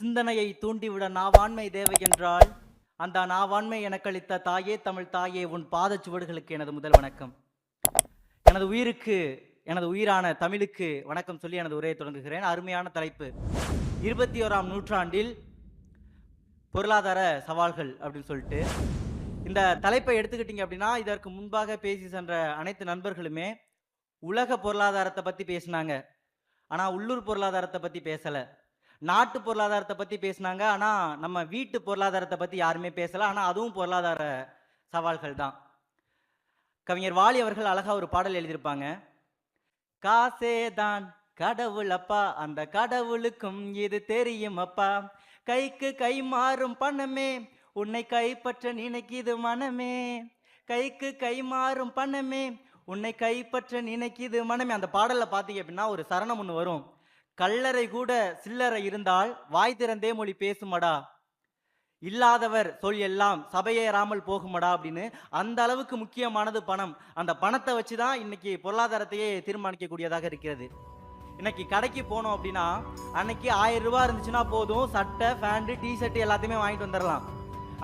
சிந்தனையை தூண்டிவிட நாவாண்மை தேவை என்றால் அந்த நாவாண்மை எனக்களித்த தாயே தமிழ் தாயே உன் பாதச் சுவடுகளுக்கு எனது முதல் வணக்கம். எனது உயிருக்கு எனது உயிரான தமிழுக்கு வணக்கம் சொல்லி எனது உரையை தொடங்குகிறேன். அருமையான தலைப்பு. இருபத்தி ஓராம் நூற்றாண்டில் பொருளாதார சவால்கள் அப்படின்னு சொல்லிட்டு இந்த தலைப்பை எடுத்துக்கிட்டீங்க அப்படின்னா இதற்கு முன்பாக பேசி சென்ற அனைத்து நண்பர்களுமே உலக பொருளாதாரத்தை பற்றி பேசினாங்க. ஆனால் உள்ளூர் பொருளாதாரத்தை பற்றி பேசலை. நாட்டு பொருளாதாரத்தை பற்றி பேசினாங்க. ஆனால் நம்ம வீட்டு பொருளாதாரத்தை பற்றி யாருமே பேசலை. ஆனால் அதுவும் பொருளாதார சவால்கள் தான். கவிஞர் வாலி அவர்கள் அழகாக ஒரு பாடல் எழுதியிருப்பாங்க. காசே தான் கடவுள் அப்பா அந்த கடவுளுக்கும் இது தெரியும் அப்பா? கைக்கு கை மாறும் பணமே உன்னை கைப்பற்ற நினைக்கிது மனமே. கைக்கு கை மாறும் பணமே உன்னை கைப்பற்ற நினைக்கிது மனமே. அந்த பாடலில் பார்த்தீங்க அப்படின்னா ஒரு சரணம் ஒன்று வரும். கல்லறை கூட சில்லறை இருந்தால் வாய் திறந்தே மொழி பேசுமடா. இல்லாதவர் சொல் எல்லாம் சபையேறாமல் போகுமடா அப்படின்னு அந்த அளவுக்கு முக்கியமானது பணம். அந்த பணத்தை வச்சு தான் இன்னைக்கு பொருளாதாரத்தையே தீர்மானிக்கக்கூடியதாக இருக்கிறது. இன்னைக்கு கடைக்கு போனோம் அப்படின்னா அன்னைக்கு ஆயிரம் ரூபாய் இருந்துச்சுன்னா போதும். சட்டை பேண்ட்டு டிஷர்ட் எல்லாத்தையுமே வாங்கிட்டு வந்துடலாம்.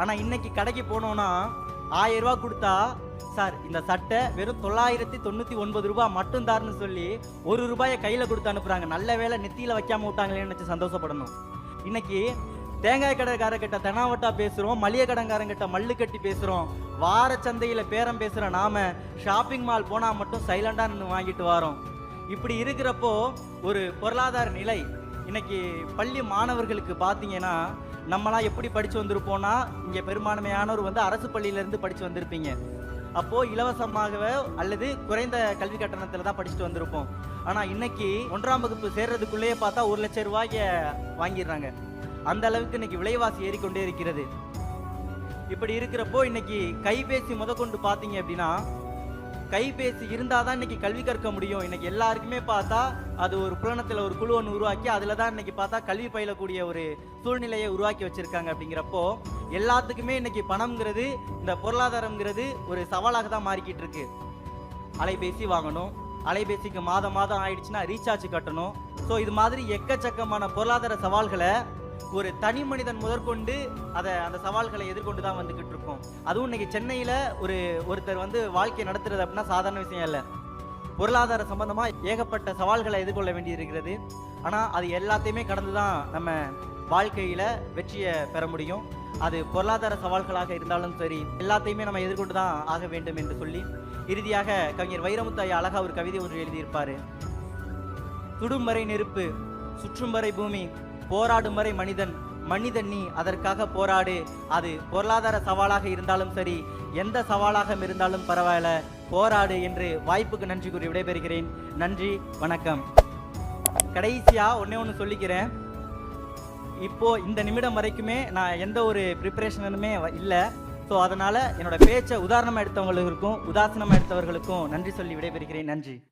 ஆனால் இன்னைக்கு கடைக்கு போனோம்னா ஆயிரம் ரூபா கொடுத்தா சார் இந்த சட்டை வெறும் தொள்ளாயிரத்தி தொண்ணூற்றி ஒன்பது ரூபாய் மட்டும் தாருன்னு சொல்லி ஒரு ரூபாயை கையில் கொடுத்து அனுப்புகிறாங்க நல்ல வேளை நெத்தியில் வைக்காம விட்டாங்களேன்னு நினச்சி சந்தோஷப்படணும். இன்னைக்கு தேங்காய் கடைக்காரர்கிட்ட தெனாவட்டா பேசுகிறோம் மளிகை கடைக்காரங்கிட்ட மல்லு கட்டி பேசுகிறோம் வார சந்தையில் பேரம் பேசுகிற நாம ஷாப்பிங் மால் போனால் மட்டும் சைலண்டாக நின்று வாங்கிட்டு வரோம். இப்படி இருக்கிறப்போ ஒரு பொருளாதார நிலை. இன்னைக்கு பள்ளி மாணவர்களுக்கு பார்த்தீங்கன்னா நம்மளாம் எப்படி படித்து வந்திருப்போம்னா இங்கே பெரும்பான்மையானவர் வந்து அரசு பள்ளியிலேருந்து படித்து வந்திருப்பீங்க. அப்போது இலவசமாகவோ அல்லது குறைந்த கல்வி கட்டணத்தில் தான் படிச்சுட்டு வந்திருப்போம். ஆனால் இன்னைக்கு ஒன்றாம் வகுப்பு சேர்றதுக்குள்ளேயே பார்த்தா ஒரு லட்சம் ரூபாய வாங்கிடுறாங்க. அந்த அளவுக்கு இன்னைக்கு விலைவாசி ஏறிக்கொண்டே இருக்கிறது. இப்படி இருக்கிறப்போ இன்னைக்கு கைபேசி முதற்கொண்டு பார்த்தீங்க அப்படின்னா கைபேசி இருந்தால் தான் இன்னைக்கு கல்வி கற்க முடியும். இன்னைக்கு எல்லாருக்குமே பார்த்தா அது ஒரு புலனத்தில் ஒரு குழு ஒன்று உருவாக்கி அதில் தான் இன்னைக்கு பார்த்தா கல்வி பயிலக்கூடிய ஒரு சூழ்நிலையை உருவாக்கி வச்சுருக்காங்க அப்படிங்கிறப்போ எல்லாத்துக்குமே இன்னைக்கு பணம்ங்கிறது இந்த பொருளாதாரம்ங்கிறது ஒரு சவாலாக தான் மாறிக்கிட்டு இருக்கு. அலைபேசி வாங்கணும். அலைபேசிக்கு மாதம் மாதம் ஆயிடுச்சுன்னா ரீசார்ஜ் கட்டணும். ஸோ இது மாதிரி எக்கச்சக்கமான பொருளாதார சவால்களை ஒரு தனி மனிதன் முதற்கொண்டு அதை அந்த சவால்களை எதிர்கொண்டு தான் வந்துக்கிட்டு இருக்கோம் அதுவும் இன்னைக்கு சென்னையில் ஒரு ஒருத்தர் வந்து வாழ்க்கை நடத்துறது அப்படின்னா சாதாரண விஷயம் இல்லை. பொருளாதார சம்பந்தமாக ஏகப்பட்ட சவால்களை எதிர்கொள்ள வேண்டியிருக்கிறது ஆனால் அது எல்லாத்தையுமே கடந்து தான் நம்ம வாழ்க்கையில் வெற்றியை பெற முடியும். அது பொருளாதார சவால்களாக இருந்தாலும் சரி எல்லாத்தையுமே நம்ம எதிர்கொண்டு தான் ஆக வேண்டும் என்று சொல்லி இறுதியாக கவிஞர் வைரமுத்து அழகா ஒரு கவிதை ஒன்று எழுதியிருப்பார். துடும்பறை வரை நெருப்பு சுற்றும் வரை பூமி போராடும் வரை மனிதன் மனிதன் நீ அதற்காக போராடு. அது பொருளாதார சவாலாக இருந்தாலும் சரி எந்த சவாலாக இருந்தாலும் பரவாயில்ல. போராடு என்று வாய்ப்புக்கு நன்றி கூறி விடைபெறுகிறேன். நன்றி வணக்கம். கடைசியாக ஒன்றே ஒன்று சொல்லிக்கிறேன். இப்போது இந்த நிமிடம் வரைக்குமே நான் எந்த ஒரு ப்ரிப்பரேஷனுமே இல்லை. ஸோ அதனால் என்னோடய பேச்சை உதாரணமாக எடுத்தவங்களுக்கும் உதாசீனமாக எடுத்தவர்களுக்கும் நன்றி சொல்லி விடைபெறுகிறேன். நன்றி.